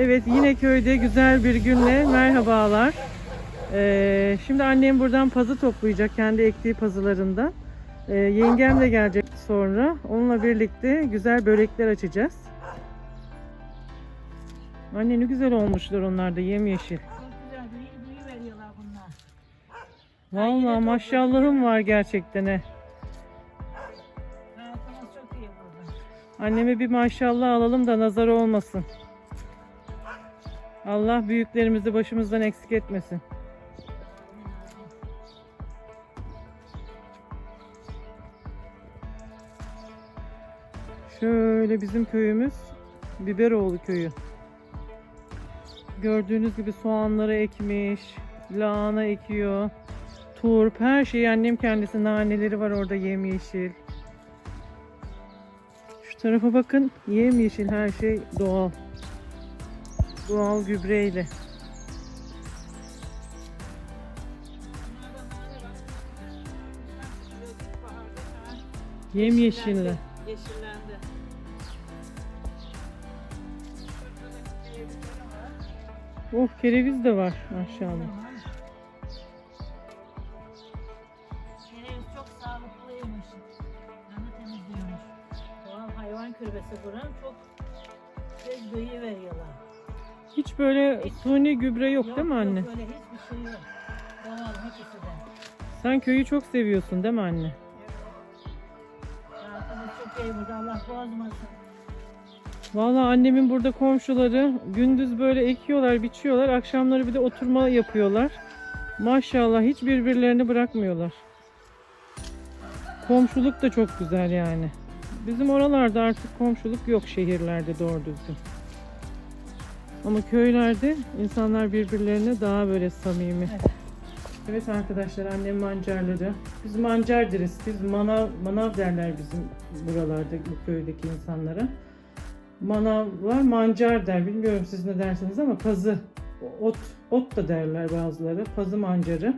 Evet yine köyde güzel bir günle merhabalar. Ee, şimdi annem buradan pazı toplayacak kendi ektiği pazılarından. Ee, yengem de gelecek sonra. Onunla birlikte güzel börekler açacağız. Anne ne güzel olmuşlar onlar da yemyeşil. Vallahi maşallahım var gerçekten he. Hayatımız çok iyi burada. Anneme bir maşallah alalım da nazar olmasın. Allah büyüklerimizi başımızdan eksik etmesin. Şöyle bizim köyümüz Biberoğlu köyü. Gördüğünüz gibi soğanları ekmiş, lahana ekiyor, turp, her şeyi annem kendisi naneleri var orada yemyeşil. Şu tarafa bakın, yemyeşil her şey doğal. Doğal gübreyle. Yemyeşiller. Yeşillendi. Oh kereviz de var maşallah. Hiç suni gübre yok, değil mi anne? Yok öyle hiçbir şey yok. Doğal hepsi de. Sen köyü çok seviyorsun değil mi anne? Hayatımız çok iyi burada. Allah bozmasın. Vallahi annemin burada komşuları gündüz böyle ekiyorlar, biçiyorlar. Akşamları bir de oturma yapıyorlar. Maşallah hiç birbirlerini bırakmıyorlar. Komşuluk da çok güzel yani. Bizim oralarda artık komşuluk yok şehirlerde doğru düzgün. Ama köylerde insanlar birbirlerine daha böyle samimi. Evet. Evet arkadaşlar annem mancarladı. Biz mancar deriz. Biz manav, manav derler bizim buralarda bu köydeki insanlara. Manavlar mancar der. Bilmiyorum siz ne dersiniz ama pazı, ot, ot da derler bazıları. Pazı mancarı.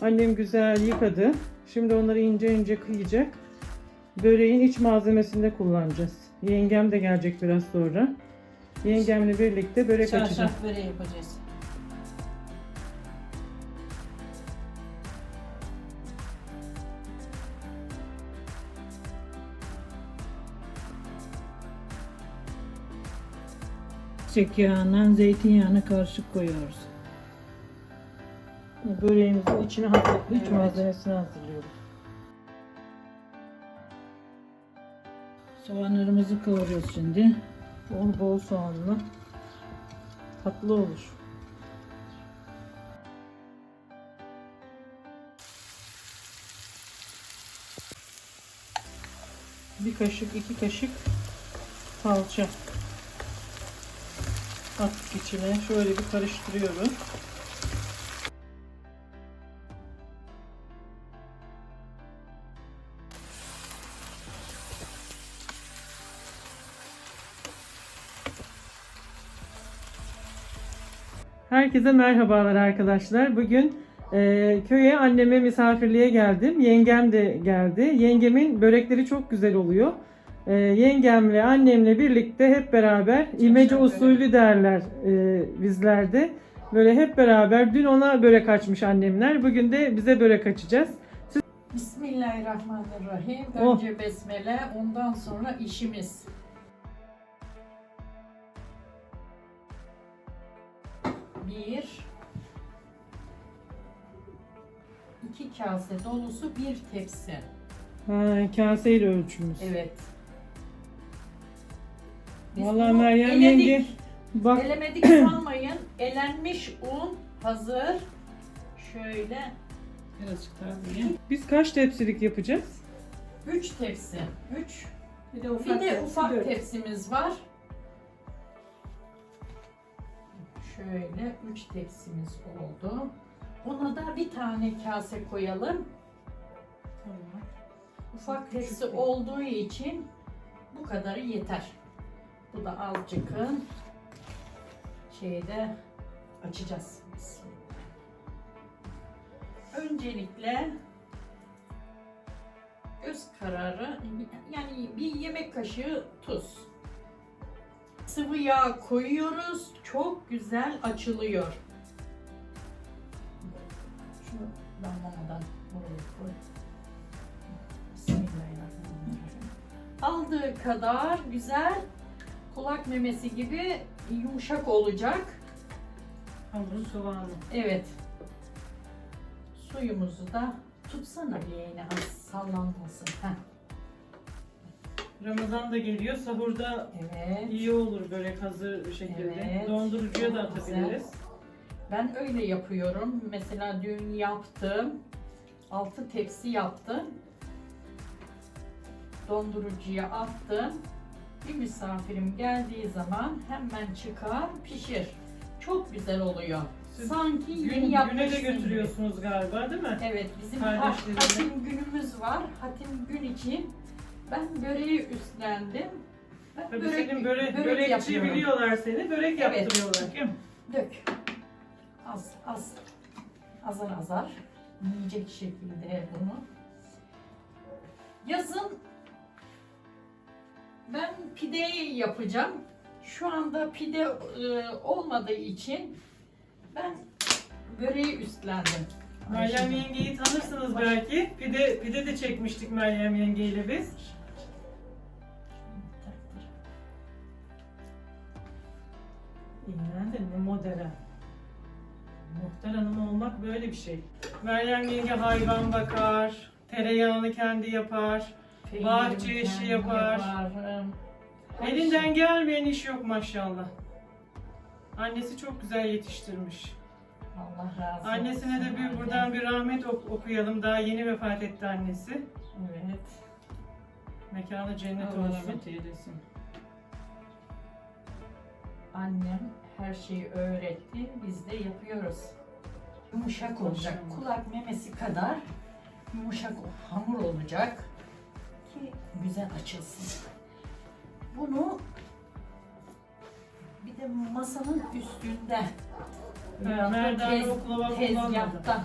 Annem güzel yıkadı. Şimdi onları ince ince kıyacak. Böreğin iç malzemesinde kullanacağız. Yengem de gelecek biraz sonra. Yengemle birlikte börek açacağız. Çarşaf böreği yapacağız. Çek yağından zeytinyağına karışık koyuyoruz. Böreğimizin içine hazır, iç Evet. malzemesini hazırlıyoruz. Soğanlarımızı kavuruyoruz şimdi. Bol bol soğanlı. Tatlı olur. Bir kaşık, iki kaşık salça. Attık içine. Şöyle bir karıştırıyoruz. Herkese merhabalar arkadaşlar. Bugün e, köye anneme misafirliğe geldim. Yengem de geldi. Yengemin börekleri çok güzel oluyor. E, yengemle annemle birlikte hep beraber imece usulü derler e, bizlerde. Böyle hep beraber dün ona börek açmış annemler. Bugün de bize börek açacağız. Bismillahirrahmanirrahim. Oh. Önce besmele, ondan sonra işimiz. Kase dolusu bir tepsi. Ha, kaseyle ölçümüz. Evet. Biz Vallahi bunu Meryem eledik. yenge bak Elemedik sanmayın. Elenmiş un hazır. Şöyle birazcık daha buraya. biz kaç tepsilik yapacağız? Üç tepsi. Üç Bir de Bir de ufak tepsimiz var. Şöyle üç tepsimiz oldu. Ona da bir tane kase koyalım. Tamam. Ufak tepsi olduğu için bu kadarı yeter. Bu da azıcıkın şeyde açacağız. Öncelikle göz kararı yani bir yemek kaşığı tuz. Sıvı yağ koyuyoruz. Çok güzel açılıyor. Şunu damlamadan buraya koy. Bismillahirrahmanirrahim. Aldığı kadar güzel kulak memesi gibi yumuşak olacak. Hamurun kıvamı. Evet. Suyumuzu da tutsana leğeni az sallanmasın. Heh. Ramazan da geliyor. Sahurda Evet. iyi olur börek hazır bir şekilde. Evet. Dondurucuya da atabiliriz. Ben öyle yapıyorum. Mesela dün yaptım. Altı tepsi yaptım. Dondurucuya attım. Bir misafirim geldiği zaman hemen çıkar pişir. Çok güzel oluyor. Siz Sanki Gün, yeni güne yapmışsın de gibi. götürüyorsunuz galiba değil mi? Evet bizim ha- hatim günümüz var. Hatim gün için ben böreği üstlendim. Ben Tabii senin börek, börek börekçi yapıyorum. biliyorlar seni. Börek Evet. yaptırıyorlar. Kim? Dök. Az az. Azar azar. Yiyecek şekilde bunu. Yazın ben pideyi yapacağım. Şu anda pide e, olmadığı için ben böreği üstlendim. Meryem yengeyi tanırsınız belki. Pide, pide de çekmiştik Meryem yengeyle biz. İğnendin mi modern? Muhtar hanım olmak böyle bir şey. Meryem yenge hayvan bakar, tereyağını kendi yapar. Peynirim Bahçe işi kendim yapar. yaparım. Elinden gelmeyen iş yok maşallah. Annesi çok güzel yetiştirmiş. Allah razı olsun. Annesine de bir buradan bir rahmet ok- okuyalım. Daha yeni vefat etti annesi. Evet. Mekanı cennet Allah olsun. rahmet eylesin. Annem her şeyi öğretti. Biz de yapıyoruz. Yumuşak olacak. Kulak memesi kadar yumuşak hamur olacak ki güzel açılsın. Bunu bir de masanın üstünde oklava tezgahta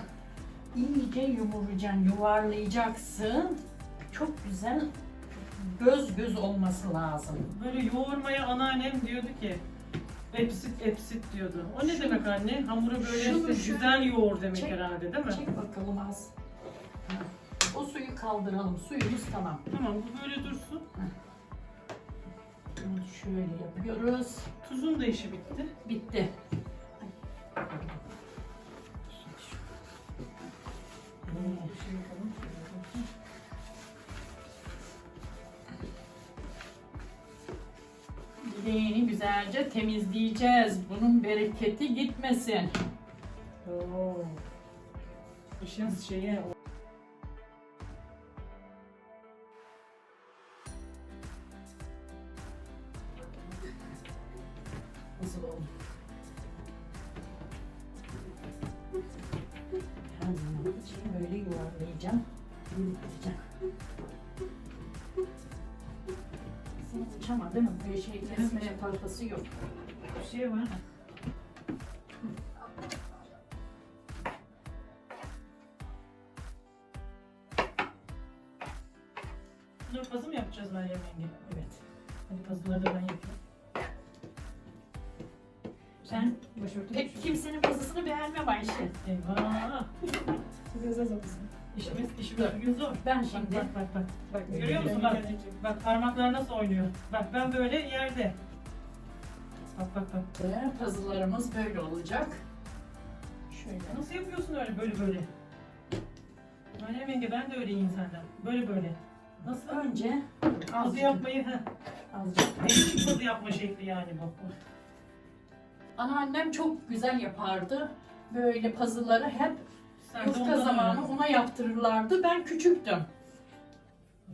iyice yumuracaksın, yuvarlayacaksın. Çok güzel göz göz olması lazım. Böyle yoğurmaya anneannem diyordu ki epsit epsit diyordu. O ne demek anne? Hamuru böyle Şunu şu- güzel yoğur demek Çek- herhalde değil mi? Çek bakalım az. O suyu kaldıralım. Suyumuz tamam. Tamam bu böyle dursun. Bunu şöyle yapıyoruz. Tuzun da işi bitti. Bitti. Şey Bileğini güzelce temizleyeceğiz. Bunun bereketi gitmesin. Oo. İşin şeyi parçası yok. bir şey var. Dur pazı mı yapacağız Meryem yenge? Evet. Hadi pazıları da ben yapayım. Sen Başörtü pek kimsenin pazısını beğenmem Ayşe. Eyvah! Biraz az olsun. İşimiz, işimiz bugün zor. Ben Bak şimdi bak bak bak. Bak Görüyor musun bak? Bak parmaklar nasıl oynuyor. Bak ben böyle yerde. Bak bak bak. puzzle'larımız böyle olacak. Şöyle. Nasıl yapıyorsun öyle böyle böyle? Meryem yenge ben de öyleyim senden. Böyle böyle. Nasıl? Önce azıcık, yapmayı, heh. azıcık. Değişik pazı yapma şekli yani bu. Anneannem çok güzel yapardı. Böyle puzzle'ları hep Sen de yufka ondan zamanı ona yaptırırlardı. Ben küçüktüm.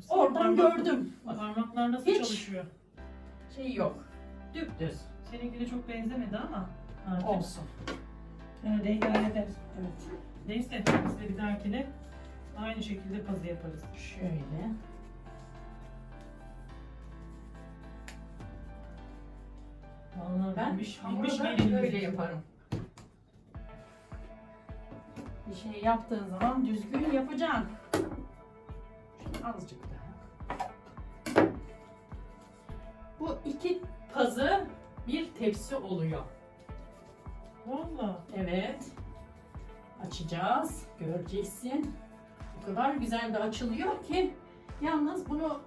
Oradan parmak- gördüm. Parmaklar nasıl Hiç. çalışıyor? Şey yok. Düptüz. Seninki de çok benzemedi ama. Artık. Olsun. Öyle idare ederiz. Evet. Neyse biz de bir dahakine aynı şekilde pazı yaparız. Şöyle. Vallahi Ben bilmiş, hamuru bilmiş da geliniz. böyle yaparım. Bir şey yaptığın zaman düzgün yapacaksın. Azıcık daha. Bu iki pazı bir tepsi oluyor. Valla. Evet. Açacağız. Göreceksin. O kadar güzel de açılıyor ki. Yalnız bunu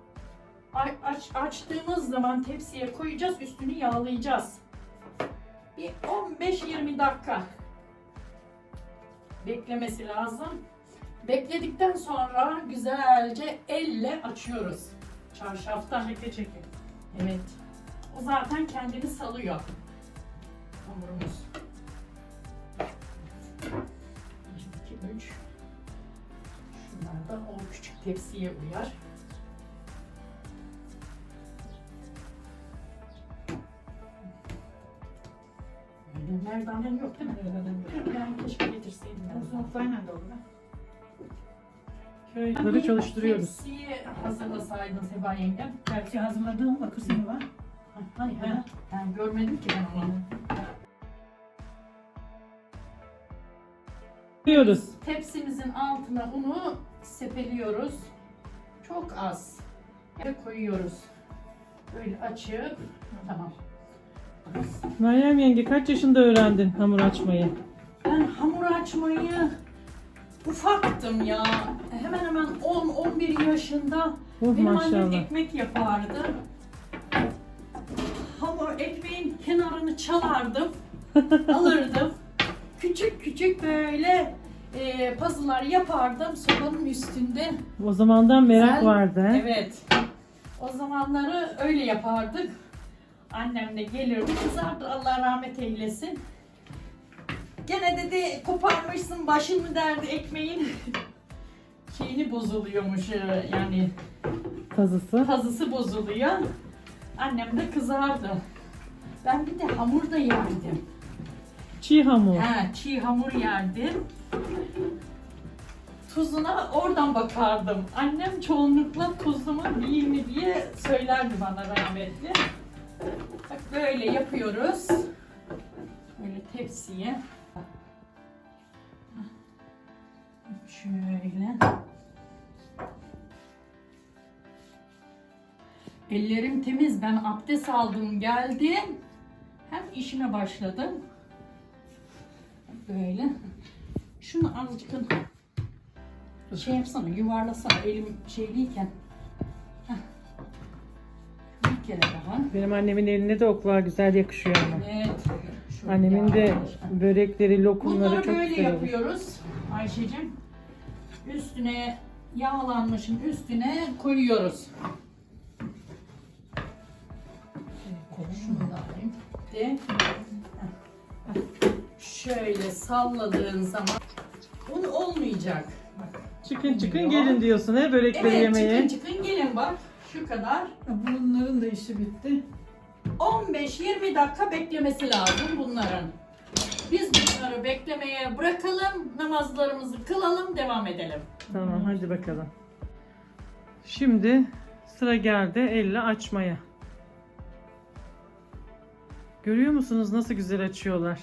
aç, açtığımız zaman tepsiye koyacağız. Üstünü yağlayacağız. Bir 15-20 dakika beklemesi lazım. Bekledikten sonra güzelce elle açıyoruz. Çarşaftan. Çeke çeke. Evet. O zaten kendini salıyor. Hamurumuz. 1, 2, 3. Şunlar da o küçük tepsiye uyar. Merdanen yok değil mi? Ben keşke getirseydim. Ben soğuklayla da olur. Köyleri çalıştırıyoruz. Tepsiyi hazırlasaydın Seba yengem. Gerçi hazırladığım bakır seni var. Hani ben, ben görmedim ki ben onu. Yapıyoruz. Tepsimizin altına unu sepeliyoruz. Çok az. Ve koyuyoruz. Böyle açıp tamam. Meryem yenge kaç yaşında öğrendin hamur açmayı? Ben hamur açmayı ufaktım ya. Hemen hemen 10-11 yaşında Oh benim annem maşallah. ekmek yapardı. Çalardım. alırdım. Küçük küçük böyle e, puzzle'lar yapardım sobanın üstünde. O zamandan merak Güzel. vardı. he? Evet. O zamanları öyle yapardık. Annem de gelirdi kızardı Allah rahmet eylesin. Gene dedi koparmışsın başını derdi ekmeğin. Şeyini bozuluyormuş e, yani Kazısı. kazısı bozuluyor. Annem de kızardı. Ben bir de hamur da yerdim. Çiğ hamur. Ha, çiğ hamur yerdim. Tuzuna oradan bakardım. Annem çoğunlukla tuzlu mu değil mi diye söylerdi bana rahmetli. Bak böyle yapıyoruz. Böyle tepsiye. Şöyle. Ellerim temiz. Ben abdest aldım geldim. Hem işime başladım. Böyle. Şunu azıcık şey yapsana, yuvarlasana elim şeyliyken. Heh. Bir kere daha. Benim annemin eline de oklar güzel yakışıyor ama. Evet. Şöyle Annemin de yavaş. börekleri, lokumları Bunları çok böyle güzel olur. yapıyoruz Ayşe'cim. Üstüne yağlanmışın üstüne koyuyoruz. Şunu da alayım. Heh. Şöyle salladığın zaman un olmayacak. Bak. Çıkın çıkın Olmuyor. gelin diyorsun he börekleri Evet yemeye. çıkın çıkın gelin bak. Şu kadar. Bunların da işi bitti. 15-20 dakika beklemesi lazım bunların. Biz bunları beklemeye bırakalım, namazlarımızı kılalım, devam edelim. Tamam hadi bakalım. Şimdi sıra geldi elle açmaya. Görüyor musunuz nasıl güzel açıyorlar?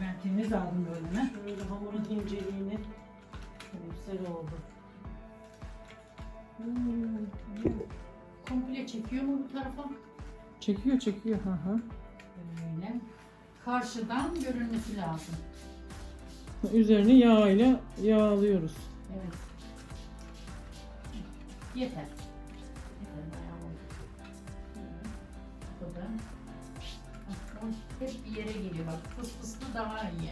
Ben temiz aldım ne? Şöyle hamurun inceliğini şöyle güzel oldu. Hmm, Komple çekiyor mu bu tarafa? Çekiyor çekiyor. Hı hı. Böyle. Karşıdan görünmesi lazım. Üzerini yağ ile yağlıyoruz. Evet. Yeter yere geliyor. Bak fıs fıslı daha iyi.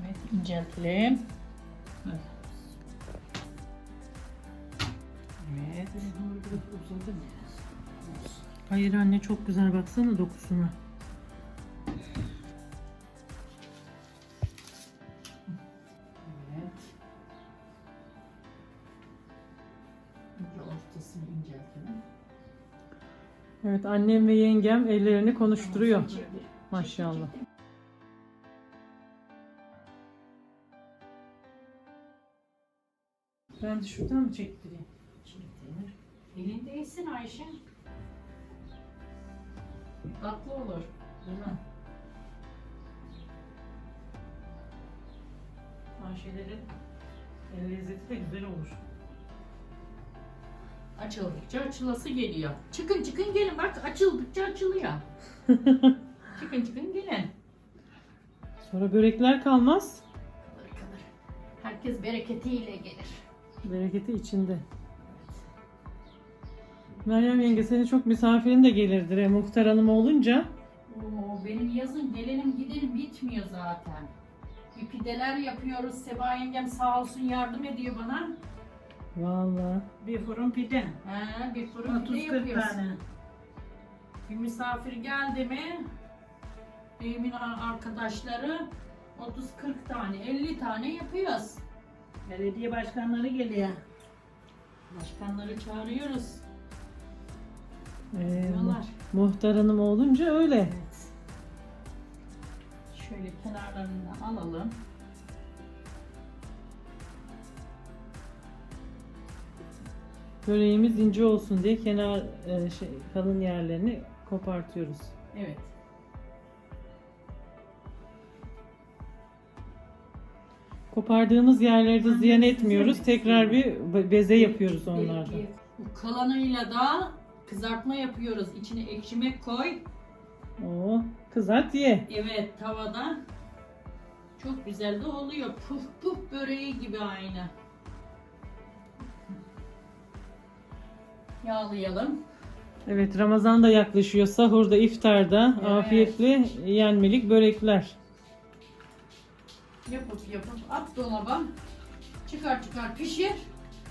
Evet, inceltelim. Hayır anne çok güzel baksana dokusuna. Evet. Önce ortasını inceltelim. Evet annem ve yengem ellerini konuşturuyor. Maşallah. Ben de şuradan mı çektireyim? Çektirir. Elindeysin Ayşe. Tatlı olur. Değil mi? Ayşelerin el lezzeti de güzel olur. Açıldıkça açılası geliyor. Çıkın çıkın gelin bak açıldıkça açılıyor. çıkın çıkın gelin. Sonra börekler kalmaz. Kalır kalır. Herkes bereketiyle gelir. Bereketi içinde. Meryem yenge senin çok misafirin de gelirdir. E, muhtar hanım olunca. Oo, benim yazın gelelim gidelim bitmiyor zaten. Bir pideler yapıyoruz. Seba yengem sağ olsun yardım ediyor bana. Vallahi. Bir fırın pide. He, bir fırın pide 30-40 yapıyoruz. tane. Bir misafir geldi mi evimin arkadaşları 30-40 tane 50 tane yapıyoruz. Belediye başkanları geliyor. Başkanları çağırıyoruz. Ee, Diyorlar. muhtar hanım olunca öyle. Evet. Şöyle kenarlarından alalım. Böreğimiz ince olsun diye kenar e, şey, kalın yerlerini kopartıyoruz. Evet. Kopardığımız yerleri de ziyan etmiyoruz. Tekrar bir be- beze yapıyoruz onlardan. Bu kalanıyla da kızartma yapıyoruz. İçine ekşimek koy. Oo, kızart ye. Evet tavada. Çok güzel de oluyor. Puf puf böreği gibi aynı. Yağlayalım. Evet Ramazan da yaklaşıyor. Sahurda, iftarda Evet. afiyetli yenmelik börekler. Yapıp yapıp at dolaba. Çıkar çıkar pişir.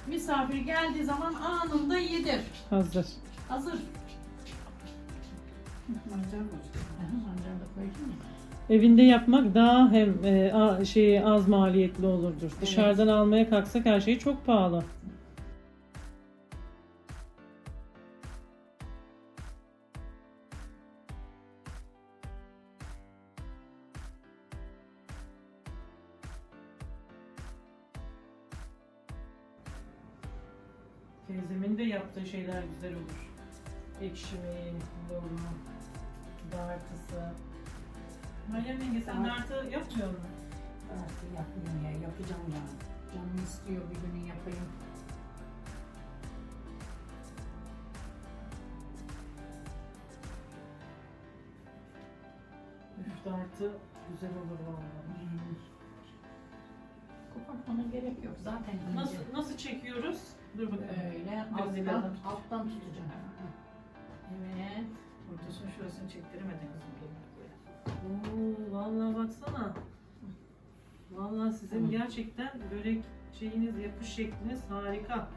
Misafir geldiği zaman anında yedir. Hazır. Hazır. Mancar mancar da? Evinde yapmak daha hem e, a- şey az maliyetli olurdur. Dışarıdan almaya kalksak her şey çok pahalı. Teyzemin de yaptığı şeyler güzel olur. Ekşimeği, yoğurma, dartısı. Meryem yenge sen Dart- dartı yapmıyor musun? Artık yapayım ya, yapacağım ya. Canım istiyor bir günü yapayım. Üf dartı güzel olur vallahi. Kopartmana gerek yok. Zaten ince. Nasıl nasıl çekiyoruz? Dur bakalım. Öyle Biraz alttan, ileriden alttan tutacağım. Evet. Ortasını şurasını çektiremedin kızım. Oo, vallahi baksana. Vallahi sizin Tamam. gerçekten börek şeyiniz, yapış şekliniz harika.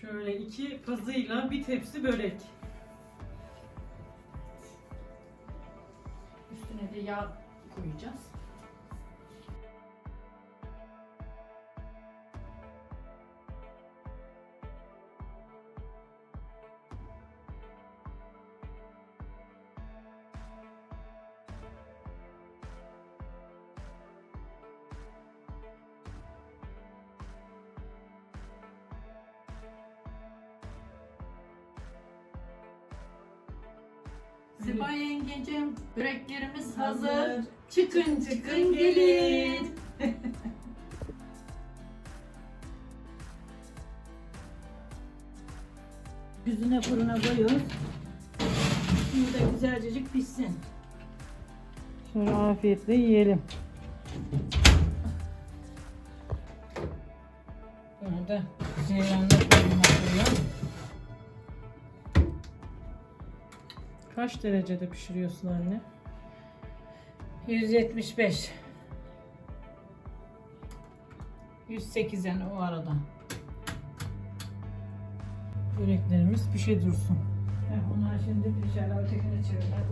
Şöyle iki pazıyla bir tepsi börek. Üstüne de yağ koyacağız. Seba yengecim, böreklerimiz hazır. Çıkın çıkın gelin. Yüzüne fırına koyuyoruz. Şimdi de güzelcecik pişsin. Şöyle afiyetle yiyelim. Kaç derecede pişiriyorsun anne? 175. 108 yani o arada. Böreklerimiz pişe dursun. Bunlar şimdi dışarı ötekini çevirler.